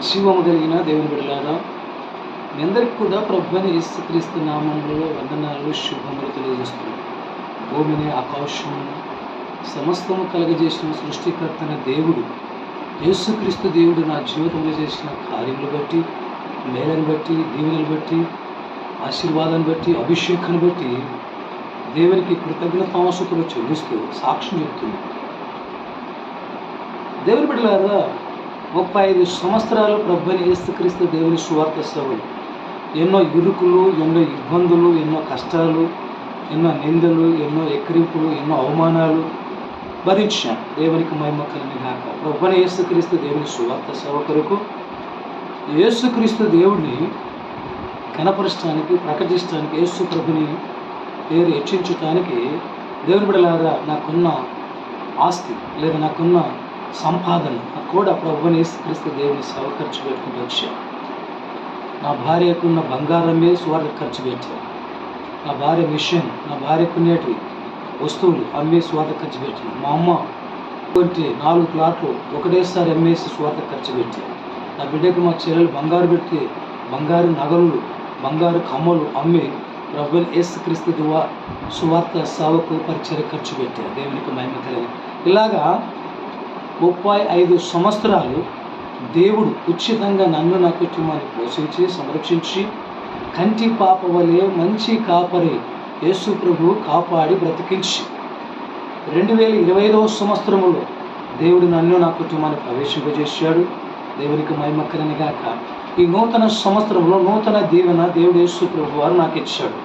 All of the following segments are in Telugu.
జీవము కలిగిన దేవుని బిడ్డలారా మీ అందరికీ కూడా ప్రభుని యేసుక్రీస్తు నామంలో వందనాలు శుభములు తెలియజేస్తున్నాను భూమిని ఆకాశమును సమస్తము కలగజేసిన సృష్టికర్తన దేవుడు యేసుక్రీస్తు దేవుడు నా జీవితంలో చేసిన కార్యములు బట్టి మేలను బట్టి దీవెనలు బట్టి ఆశీర్వాదాన్ని బట్టి అభిషేకాన్ని బట్టి దేవునికి కృతజ్ఞతాంశకులు చెల్లిస్తూ సాక్ష్యం చెప్తుంది దేవుని బిడ్డలారా ముప్పై ఐదు సంవత్సరాలు ప్రభుని ఏసుక్రీస్తు దేవుని సువార్త సేవలు ఎన్నో ఇరుకులు ఎన్నో ఇబ్బందులు ఎన్నో కష్టాలు ఎన్నో నిందలు ఎన్నో ఎక్కిరింపులు ఎన్నో అవమానాలు భరించాను. దేవునికి మహిమ కలిగిన గాక. ప్రభుని యేసుక్రీస్తు దేవుని సువార్త సేవ కొరకు యేసుక్రీస్తు దేవుడిని కనపరచడానికి ప్రకటించడానికి యేసు ప్రభుని పేరు హెచ్చించడానికి దేవుని బిడలారా నాకున్న ఆస్తి లేదా నాకున్న సంపాదన కూడా ప్రభుని యేసుక్రీస్తు దేవుని సేవ ఖర్చు పెట్టుకుంటూ వచ్చాను నా భార్యకున్న బంగారం మీద సువార్త ఖర్చు పెట్టాను నా భార్య మిషన్ నా భార్యకునేటివి వస్తువులు అమ్మే స్వార్థ ఖర్చు పెట్టాను మా అమ్మ వంటి నాలుగు ప్లాట్లు ఒకటేసారి అమ్మేసి స్వార్థ ఖర్చు పెట్టాను నా బిడ్డకు మా చెల్లెలు బంగారు పెట్టి బంగారు నగలు బంగారు కమ్మలు అమ్మి ప్రభుల్ క్రిస్తు దువా సువార్త సేవకు పరిచయ ఖర్చు పెట్టారు. దేవునికి మహిమ కలిగి. ఇలాగా ముప్పై ఐదు సంవత్సరాలు దేవుడు ఉచితంగా నన్ను నా కుటుంబాన్ని పోషించి సంరక్షించి కంటి పాప వలె మంచి కాపరి యేసు ప్రభు కాపాడి బ్రతికించి. రెండు వేల ఇరవై ఐదవ సంవత్సరంలో దేవుడు నన్ను నా కుటుంబాన్ని ప్రవేశింపజేశాడు. దేవునికి మహిమకరని గాక. ఈ నూతన సంవత్సరంలో నూతన దీవెన దేవుడు యేసు ప్రభు వారు నాకు ఇచ్చాడు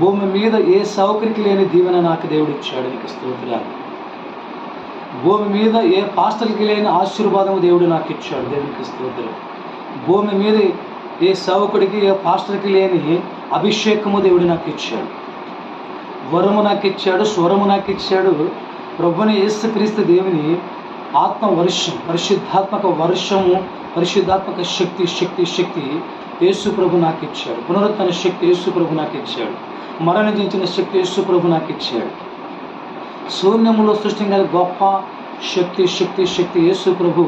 భూమి మీద ఏ సౌకర్యం లేని దీవెన నాకు దేవుడు ఇచ్చాడు. నీకు స్తోత్రాలు. భూమి మీద ఏ పాస్టల్కి లేని ఆశీర్వాదం దేవుడు నాకు ఇచ్చాడు. దేవునికి స్తోత్రం. భూమి మీద ఏ సేవకుడికి ఏ పాస్టర్కి లేని అభిషేకము దేవుడు నాకు ఇచ్చాడు. వరము నాకు ఇచ్చాడు స్వరము నాకు ఇచ్చాడు. ప్రభుని యేసుక్రీస్తు దేవుని ఆత్మ వర్షం పరిశుద్ధాత్మక వర్షము పరిశుద్ధాత్మక శక్తి శక్తి శక్తి యేసు ప్రభు నాకు ఇచ్చాడు. పునరుత్తన శక్తి యేసు ప్రభు నాకు ఇచ్చాడు. మరణించిన శక్తి యేసు ప్రభు నాకు ఇచ్చాడు. శూన్యములో సృష్టించిన గొప్ప శక్తి శక్తి శక్తి యేసు ప్రభు.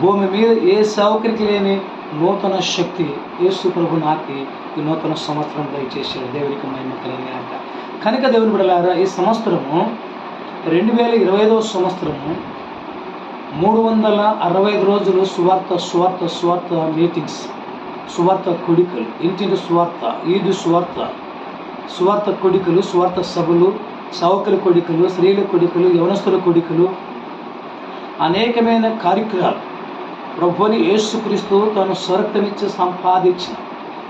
భూమి మీద ఏ సౌకర్యం లేని నూతన శక్తి యేసు ప్రభు నాకి ఈ నూతన సంవత్సరం దయచేశాడు దేవునికి మహిమ కలిగినాక కనుక దేవుని బిడలారా ఈ సంవత్సరము రెండు వేల ఇరవై ఐదవ సంవత్సరము మూడు వందల అరవై ఐదు రోజులు సువార్త సువార్త సువార్త మీటింగ్స్ సువార్త కొడికలు ఇంటింటి సువార్త ఈదు సువార్త సువార్త కొడికలు సువార్త సభలు సౌకర్య కొడుకులు స్త్రీల కొడుకులు యవనస్తుల కొడుకులు అనేకమైన కార్యక్రమాలు. ప్రభుని యేసుక్రీస్తు తను స్వరక్తమిచ్చి సంపాదించిన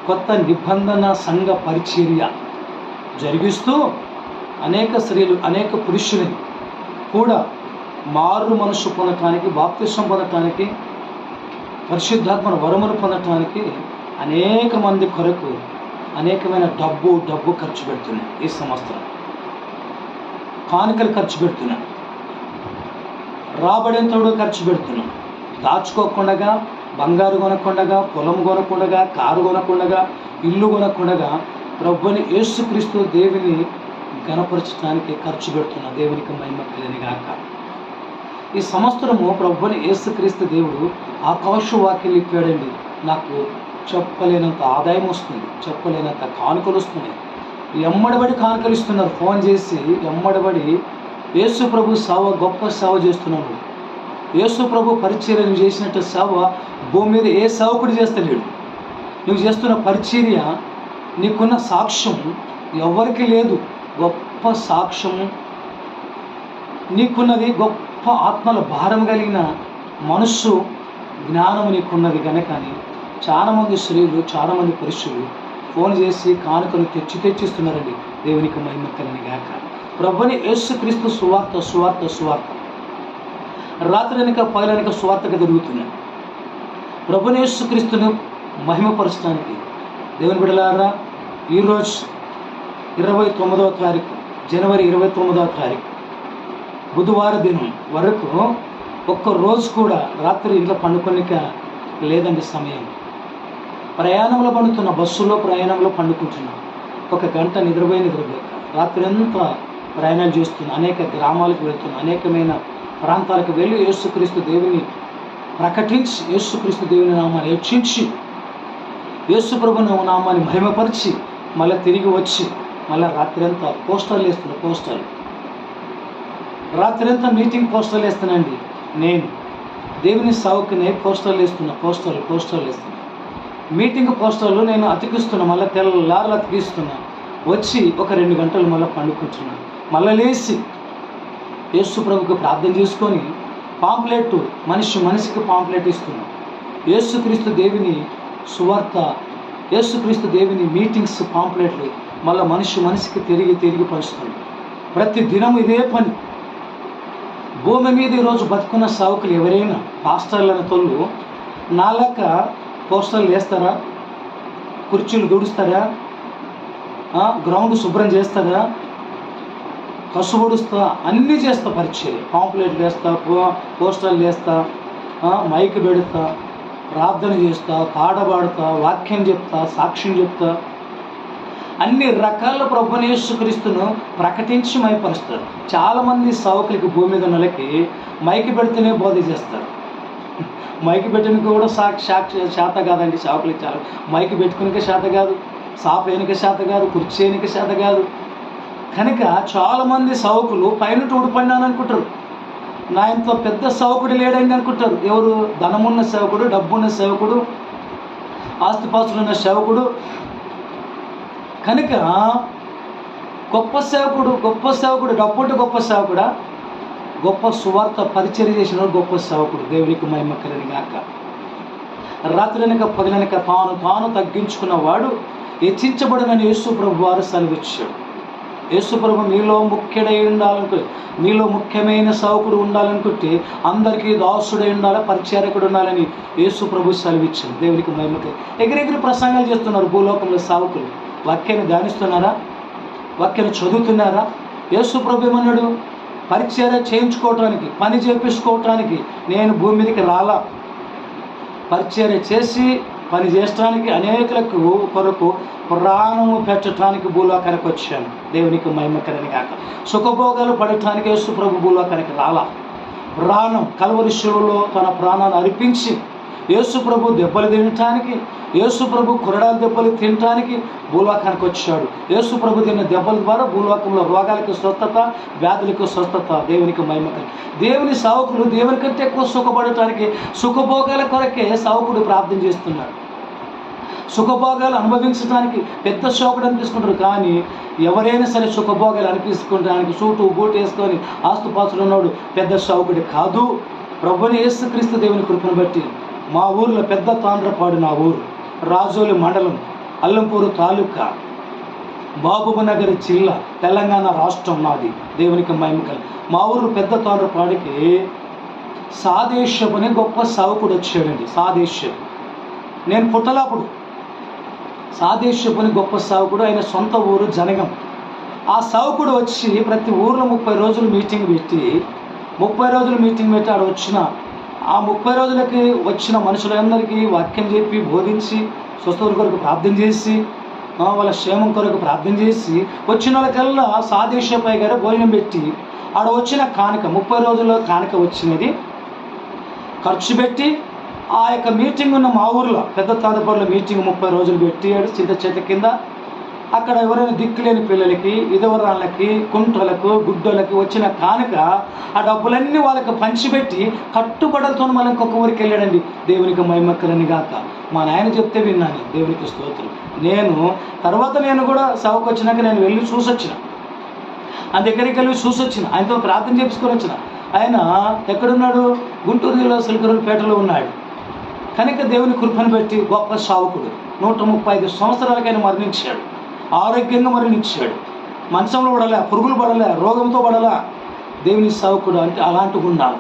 కొత్త నిబంధన సంఘ పరిచర్య జరిగిస్తూ అనేక స్త్రీలు అనేక పురుషులని కూడా మారు మనసు పొందటానికి బాప్తిష్టం పొందటానికి పరిశుద్ధాత్మన వరములు పొందటానికి అనేక మంది కొరకు అనేకమైన డబ్బు డబ్బు ఖర్చు పెడుతున్నాయి ఈ సంవత్సరం. కానుకలు ఖర్చు పెడుతున్నాం. రాబడేంతోడు ఖర్చు పెడుతున్నాం. దాచుకోకుండా బంగారు కొనకుండగా పొలం కొనకుండగా కారు కొనకుండగా ఇల్లు కొనకుండగా ప్రభుని యేసుక్రీస్తు దేవుని గణపరచడానికి ఖర్చు పెడుతున్న. దేవునికి మహిమ కలిని గాక. ఈ సంవత్సరము ప్రభుని యేసుక్రీస్తు దేవుడు ఆకాశ వాక్యం ఇప్పాడండి నాకు చెప్పలేనంత ఆదాయం వస్తుంది చెప్పలేనంత కానుకలు వస్తున్నాయి. ఎమ్మడబడి కానుకలు ఇస్తున్నారు ఫోన్ చేసి ఎమ్మడబడి యేసు ప్రభు సేవ గొప్ప సేవ చేస్తున్నాడు. యేసు ప్రభు పరిచర్య నువ్వు చేసినట్టు సేవ భూమి మీద ఏ సేవకుడు చేస్తలేడు. నువ్వు చేస్తున్న పరిచర్య నీకున్న సాక్ష్యం ఎవరికి లేదు. గొప్ప సాక్ష్యము. నీకున్నది గొప్ప ఆత్మల భారం కలిగిన మనస్సు జ్ఞానం నీకున్నది కనుక చాలామంది స్త్రీలు చాలామంది పురుషులు ఫోన్ చేసి కానుకలు తెచ్చి తెచ్చిస్తున్నారండి. దేవునికి మహిమ కలిగిన గాక. ప్రభుని యేసుక్రీస్తు సువార్త సువార్త సువార్త. రాత్రి వెనుక పగలనిక సువార్తగా తిరుగుతున్నాయి ప్రభుని యేసుక్రీస్తును మహిమపరచడానికి దేవుని బిడలారా ఈరోజు ఇరవై తొమ్మిదవ తారీఖు జనవరి ఇరవై తొమ్మిదవ తారీఖు. బుధవార దినం వరకు ఒక్క రోజు కూడా రాత్రి ఇంట్లో పండుకొనిక లేదండి సమయం. ప్రయాణంలో పండుతున్న బస్సులో ప్రయాణంలో పండుకుంటున్నాం. ఒక గంట నిద్రపోయి నిద్రపోక రాత్రి అంతా ప్రయాణాలు చేస్తున్నా అనేక గ్రామాలకు వెళ్తున్న అనేకమైన ప్రాంతాలకు వెళ్ళి యేసుక్రీస్తు దేవుని ప్రకటించి యేసుక్రీస్తు దేవుని నామాన్ని హెచ్చించి యేసుప్రభు నామాన్ని మహిమపరిచి మళ్ళీ తిరిగి వచ్చి మళ్ళీ రాత్రి అంతా పోస్టర్లు వేస్తున్న పోస్టర్లు. రాత్రి అంతా మీటింగ్ పోస్టర్లు వేస్తానండి. నేను దేవుని సావుకునే పోస్టర్లు వేస్తున్నా పోస్టర్లు పోస్టర్లు వేస్తున్నా మీటింగ్ పోస్టర్లు నేను అతికిస్తున్నా మళ్ళీ తెల్లారులు అతికిస్తున్నా. వచ్చి ఒక రెండు గంటలు మళ్ళీ పండుకుంటున్నాను మళ్ళీ లేచి యేసు ప్రభుకి ప్రార్థన చేసుకొని పాంప్లెట్ మనిషి మనిషికి పాంప్లెట్ ఇస్తున్నాం. యేసుక్రీస్తు దేవిని సువార్త యేసుక్రీస్తు దేవిని మీటింగ్స్ పాంప్లెట్లు మళ్ళీ మనిషి మనిషికి తిరిగి తిరిగి పంచుతుంది ప్రతి దినం ఇదే పని. భూమి మీద ఈరోజు బతుకున్న సావుకులు ఎవరైనా పాస్టర్లను తొళ్ళు నాలక పోస్టర్లు వేస్తారా? కుర్చీలు దుడుస్తారా? గ్రౌండ్ శుభ్రం చేస్తారా? కసుబడుస్తా అన్నీ చేస్తా పరిచయం పాంప్లెట్లు వేస్తా పోస్టర్లు వేస్తా మైక్ పెడతా ప్రార్థన చేస్తా పాట పాడతా వాక్యం చెప్తా సాక్ష్యం చెప్తా. అన్ని రకాల ప్రభుని ప్రకటించి మైపరుస్తారు. చాలామంది సావుకులకి భూమి మీద నెలకి మైకి పెడితేనే బోధ చేస్తారు. మైకి పెట్టడానికి కూడా సాక్ షాక్ శాత కాదండి షాపులు చాలా మైకి పెట్టుకునికే శాత కాదు సాప వెనుక శాత కాదు కుర్చీ వెనుక శాత కాదు. కనుక చాలామంది సౌకులు పైన ఊడిపడినాను అనుకుంటారు. నా ఇంత పెద్ద సౌకుడు లేడండి అనుకుంటారు. ఎవరు ధనమున్న సేవకుడు డబ్బున్న సేవకుడు ఆస్తిపాస్తులున్న సేవకుడు కనుక గొప్ప సేవకుడు గొప్ప సేవకుడు డబ్బుంటే గొప్ప సేవకుడా గొప్ప సువార్త పరిచయం చేసిన గొప్ప సేవకుడు. దేవునికి మహిమక్కలని గాక. రాత్రినక పగలనక తాను తాను తగ్గించుకున్నవాడు హెచ్చించబడిన యేసు ప్రభు వారు సెలవిచ్చాడు యేసుప్రభు మీలో ముఖ్యుడై ఉండాలనుకో మీలో ముఖ్యమైన సేవకుడు ఉండాలనుకుంటే అందరికీ దాసుడై ఉండాలి పరిచారకుడు ఉండాలని యేసుప్రభు సెలవిచ్చాడు దేవునికి మహిమకి ఎగిరెగిరి ప్రసంగాలు చేస్తున్నారు భూలోకంలో సేవకులు. వాక్యాన్ని ధ్యానిస్తున్నారా? వాక్యాన్ని చదువుతున్నారా? యేసుప్రభు ఏమన్నాడు? పరిచర్య చేయించుకోవటానికి పని చేపించుకోవటానికి నేను భూమి మీదకి రాలా. పరిచర్య చేసి పని చేయడానికి అనేకులకు కొరకు ప్రాణము పెట్టడానికి భూలోకానికి వచ్చాను. దేవునికి మహిమకరని కాక సుఖభోగాలు పడటానికి యేసు ప్రభు భూలోకానికి రాలా. ప్రాణం కలవరి శివులో తన ప్రాణాన్ని అర్పించి యేసు ప్రభు దెబ్బలు తినటానికి యేసు ప్రభు కురడాల దెబ్బలు తినటానికి భూలోకానికి వచ్చాడు. యేసు ప్రభు తిన్న దెబ్బల ద్వారా భూలోకంలో రోగాలకు స్వస్థత వ్యాధులకు స్వస్థత దేవునికి మహిమక దేవుని సావుకులు దేవుని కంటే ఎక్కువ సుఖపడటానికి సుఖభోగాల కొరకే సావుకుడు ప్రార్థన చేస్తున్నాడు. సుఖభోగాలు అనుభవించడానికి పెద్ద శోకుడు అనిపిస్తుంటారు కానీ ఎవరైనా సరే సుఖభోగాలు అనిపించుకోవడానికి సూటు బూటు వేసుకొని ఆస్తుపాస్తులు ఉన్నాడు పెద్ద శోకుడు కాదు. ప్రభుని యేసుక్రీస్తు దేవుని కృపను బట్టి మా ఊర్లో పెద్ద తాండ్రపాడు నా ఊరు రాజోలి మండలం అల్లంపూరు తాలూకా. బాబుబు నగర్ జిల్లా తెలంగాణ రాష్ట్రం నాది దేవునికి మహిమకల్ మా ఊరు పెద్ద తాండ్రపాడికి సాదేశ్యపు అనే గొప్ప సావుకుడు వచ్చాడండి సాదేశ్యపు నేను పుట్టలాపుడు సాదేశ్యపు అని గొప్ప సావుకుడు ఆయన సొంత ఊరు జనగం. ఆ సావుకుడు వచ్చి ప్రతి ఊర్లో ముప్పై రోజులు మీటింగ్ పెట్టి ముప్పై రోజులు మీటింగ్ పెట్టి ఆడ వచ్చిన ఆ ముప్పై రోజులకి వచ్చిన మనుషులందరికీ వాక్యం చెప్పి బోధించి స్వస్థత కొరకు ప్రార్థన చేసి వాళ్ళ క్షేమం కొరకు ప్రార్థన చేసి వచ్చిన వాళ్ళకల్లా సాదేశ్యపై గారు భోజనం పెట్టి ఆడ వచ్చిన కానుక ముప్పై రోజుల్లో కానుక వచ్చినది ఖర్చు పెట్టి ఆ యొక్క మీటింగ్ ఉన్న మా ఊర్లో పెద్ద తాతపల్లిలో మీటింగ్ ముప్పై రోజులు పెట్టి ఆడు చింత కింద అక్కడ ఎవరైనా దిక్కులేని పిల్లలకి విధవరాళ్ళకి కుంటలకు గుడ్డలకు వచ్చిన కానుక ఆ డబ్బులన్నీ వాళ్ళకి పంచిపెట్టి కట్టుబడలతో మళ్ళీ ఇంకొక ఊరికి వెళ్ళాడండి. దేవునికి మైమక్కలని గాక. మా నాయన చెప్తే విన్నాను. దేవునికి స్తోత్రం. నేను తర్వాత నేను కూడా సభకు వచ్చినాక నేను వెళ్ళి చూసొచ్చిన. ఆ దగ్గరికి వెళ్ళి చూసొచ్చిన. ఆయనతో ప్రార్థన చేసుకొని వచ్చిన. ఆయన ఎక్కడున్నాడు? గుంటూరు జిల్లా సిలికరుపేటలో ఉన్నాడు. కనుక దేవుని కృపను పెట్టి గొప్ప సావకుడు. నూట ముప్పై ఐదు సంవత్సరాలకైనా మరణించాడు. ఆరోగ్యంగా మరణించాడు. మంచంలో పడలే పురుగులు పడలే రోగంతో పడలే. దేవుని సేవకుడు అంటే అలాంటి ఉండాలి.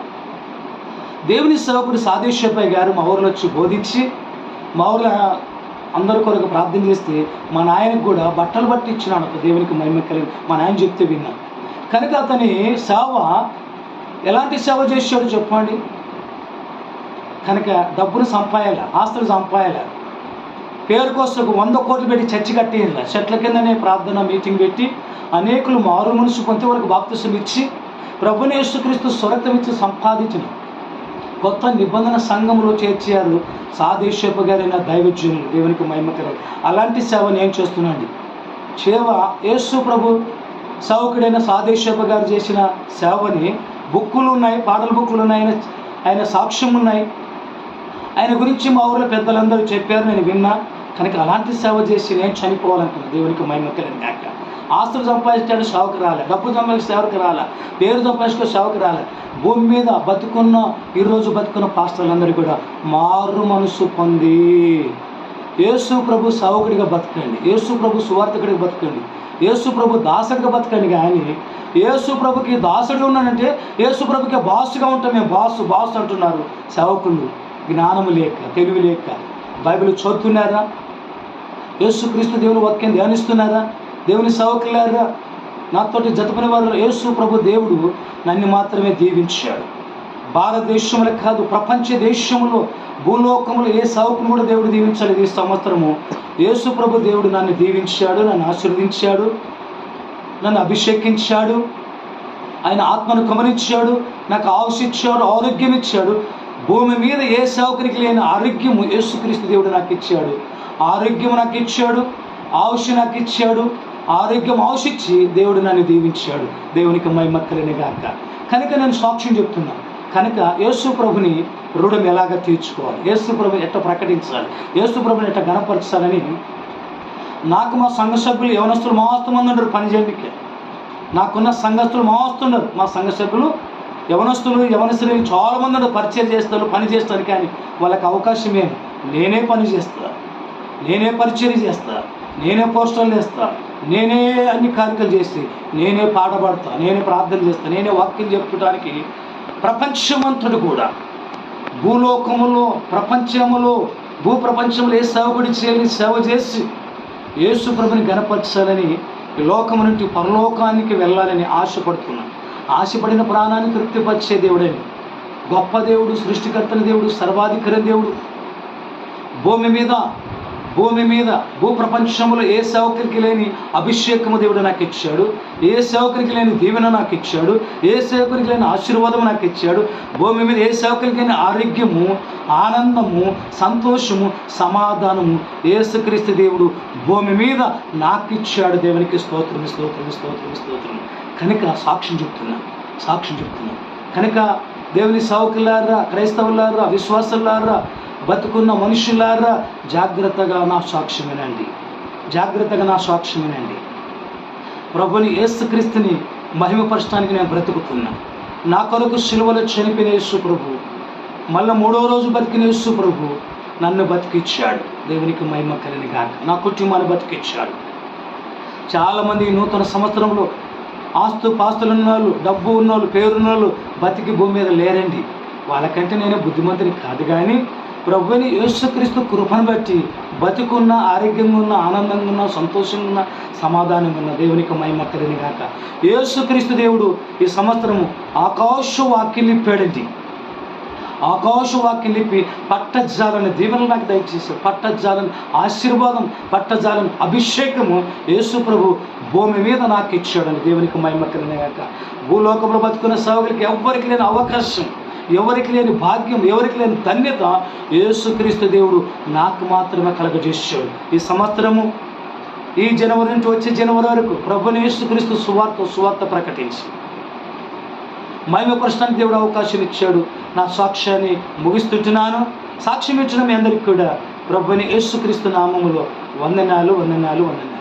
దేవుని సేవకుడు సాదేశ్వరపై గారు మా ఊర్లో వచ్చి బోధించి మా ఊర్లో అందరి కొరకు ప్రార్థన చేస్తే మా నాయనకు కూడా బట్టలు బట్టి ఇచ్చినాడు దేవునికి మహిమ కలిగి మా నాయన చెప్తే విన్నాను కనుక అతని సేవ ఎలాంటి సేవ చేశాడో చెప్పండి. కనుక డబ్బును సంపాయాలి ఆస్తులు సంపాయాలి పేరు కోసం ఒక వంద కోట్లు పెట్టి చర్చి కట్టేయాలి చెట్ల కిందనే ప్రార్థన మీటింగ్ పెట్టి అనేకులు మారు మనసు కొంతవరకు వాళ్ళకి బాప్తిసం ఇచ్చి ప్రభుని యేసుక్రీస్తు స్వరక్తం ఇచ్చి సంపాదించిన కొత్త నిబంధన సంఘంలో చేర్చారు సాదేశ్వప గారైన దైవజనులు. దేవునికి మహిమకర అలాంటి సేవ నేను చేస్తున్నాండి సేవ యేసు ప్రభు సౌకుడైన సాదేశ్వప గారు చేసిన సేవని బుక్కులు ఉన్నాయి పాటల బుక్కులు ఉన్నాయి ఆయన ఆయన సాక్ష్యం ఉన్నాయి. ఆయన గురించి మా ఊళ్ళో పెద్దలందరూ చెప్పారు నేను విన్నా. కనుక అలాంటి సేవ చేసి నేను చనిపోవాలనుకున్నాను దేవునికి మైమక్కలని కాక ఆస్తులు సంపాదించాడు సేవకు రాలే డబ్బు సంపాదించి సేవకు రాలే పేరు సంపాదించుకో సేవకు రాలే. భూమి మీద బతుకున్న ఈరోజు బతుకున్న పాస్టర్లందరూ కూడా మారు మనసు పొంది. యేసు ప్రభు సేవకుడిగా బతకండి. యేసు ప్రభు సువార్థకుడిగా బతకండి. యేసు ప్రభు దాసుడిగా బతకండి కానీ యేసు ప్రభుకి దాసుడు ఉన్నానంటే యేసు ప్రభుకి బాసుగా ఉంటాం మేము బాసు బాసు అంటున్నారు. సేవకులు జ్ఞానము లేక తెలివి లేక. బైబిల్ చదువుతున్నారా? యేసుక్రీస్తు దేవుని వాక్యం ధ్యానిస్తున్నారా? దేవుని సేవకులారా నాతోటి జతపని వారు యేసు ప్రభు దేవుడు నన్ను మాత్రమే దీవించాడు. భారతదేశంలో కాదు ప్రపంచ దేశంలో భూలోకంలో ఏ సేవకుని కూడా దేవుడు దీవించలేదు ఈ సంవత్సరము. యేసు ప్రభు దేవుడు నన్ను దీవించాడు నన్ను ఆశీర్వదించాడు నన్ను అభిషేకించాడు ఆయన ఆత్మను గమనించాడు నాకు ఆవశించాడు ఇచ్చాడు ఆరోగ్యం ఇచ్చాడు భూమి మీద ఏ సేవకునికి లేని ఆరోగ్యము యేసుక్రీస్తు దేవుడు నాకు ఇచ్చాడు. ఆరోగ్యం నాకు ఇచ్చాడు ఆవుష నాకు ఇచ్చాడు ఆరోగ్యం ఆవుషిచ్చి దేవుడు నన్ను దీవించాడు. దేవునికి మైమక్కలేని గాక. కనుక నేను సాక్ష్యం చెప్తున్నాను కనుక యేసు ప్రభుని రుణం ఎలాగ తీర్చుకోవాలి? యేసు ప్రభుని ఎట్ట ప్రకటించాలి? యేసు ప్రభుని ఎట్ట గణపరచాలని? నాకు మా సంఘ సభ్యులు యవనస్తులు మోస్తు మంది ఉండరు పని చేయడానికి. నాకున్న సంఘస్థులు మోస్తున్నారు మా సంఘ సభ్యులు యవనస్తులు యవనస్తులు చాలా మంది పరిచయం చేస్తారు పని చేస్తారు కానీ వాళ్ళకి అవకాశం ఏమి నేనే పని చేస్తాను నేనే పరిచయం చేస్తా నేనే పోస్టర్లు వేస్తా నేనే అన్ని కార్యక్రమాలు చేసి నేనే పాట పాడతా నేనే ప్రార్థన చేస్తా నేనే వాక్యం చెప్పడానికి ప్రపంచమంతటి కూడా. భూలోకములో ప్రపంచములో భూ ప్రపంచంలో ఏ సేవకుడి చేయాలని సేవ చేసి యేసు ప్రభుని గణపరచాలని లోకము నుండి పరలోకానికి వెళ్ళాలని ఆశపడుతున్నాను ఆశపడిన ప్రాణాన్ని తృప్తిపరిచే దేవుడని గొప్ప దేవుడు సృష్టికర్తన దేవుడు సర్వాధికార దేవుడు భూమి మీద భూమి మీద భూ ప్రపంచంలో ఏ సేవకునికి లేని అభిషేకము దేవుడు నాకు ఇచ్చాడు. ఏ సేవకునికి లేని దీవెన నాకు ఇచ్చాడు. ఏ సేవకునికి లేని ఆశీర్వాదం నాకు ఇచ్చాడు. భూమి మీద ఏ సేవకునికి లేని ఆరోగ్యము ఆనందము సంతోషము సమాధానము ఏసుక్రీస్తు దేవుడు భూమి మీద నాకు ఇచ్చాడు. దేవునికి స్తోత్రం స్తోత్రం స్తోత్రం స్తోత్రం కనుక సాక్ష్యం చెప్తున్నా సాక్ష్యం చెప్తున్నా. కనుక దేవుని సేవకులారా క్రైస్తవులారా విశ్వాసులారా బతుకున్న మనుషులారా జాగ్రత్తగా నా సాక్ష్యం వినండి. జాగ్రత్తగా నా సాక్ష్యం వినండి. ప్రభుని యేసుక్రీస్తుని మహిమపరచడానికి నేను బ్రతుకుతున్నా. నా కొరకు సిలువలో చనిపోయిన యేసు ప్రభు మళ్ళీ మూడో రోజు బతికిన యేసు ప్రభు నన్ను బతికిచ్చాడు. దేవునికి మహిమ కలిని గాక. నా కుటుంబాన్ని బతికిచ్చాడు. చాలామంది నూతన సంవత్సరంలో ఆస్తు పాస్తులు ఉన్నోళ్ళు డబ్బు ఉన్నోళ్ళు పేరున్నోళ్ళు బతికి భూమి మీద లేరండి. వాళ్ళకంటే నేను బుద్ధిమంతుని కాదు కానీ ప్రభుని యేసుక్రీస్తు కృపను బట్టి బతికున్న ఆరోగ్యంగా ఉన్న ఆనందంగా ఉన్న సంతోషంగా ఉన్న సమాధానంగా ఉన్న దేవునికి మహిమక్కలని గాక. యేసుక్రీస్తు దేవుడు ఈ సంవత్సరము ఆకాశ వాక్యం లిప్పాడండి ఆకాశ వాక్యం నింపి పట్టజాలని దీవెన నాకు దయచేసి పట్టజాలని ఆశీర్వాదం పట్టజాలని అభిషేకము యేసు ప్రభు భూమి మీద నాకు ఇచ్చాడని దేవునికి మహిమక్కలని గాక. భూలోకంలో బతుకున్న సేవకులకి ఎవ్వరికి లేని అవకాశం. ఎవరికి లేని భాగ్యం ఎవరికి లేని ధన్యత యేసుక్రీస్తు దేవుడు నాకు మాత్రమే కలగజేశాడు. ఈ సంవత్సరము ఈ జనవరి నుంచి వచ్చే జనవరి వరకు ప్రభుని యేసుక్రీస్తు సువార్త సువార్త ప్రకటించి మహిమపరచడానికి దేవుడు అవకాశం ఇచ్చాడు. నా సాక్ష్యాన్ని ముగిస్తుంటున్నాను సాక్ష్యం ఇచ్చిన మీ అందరికి కూడా ప్రభుని యేసుక్రీస్తు నామములో వందనాలు వందనాలు వందనాలు.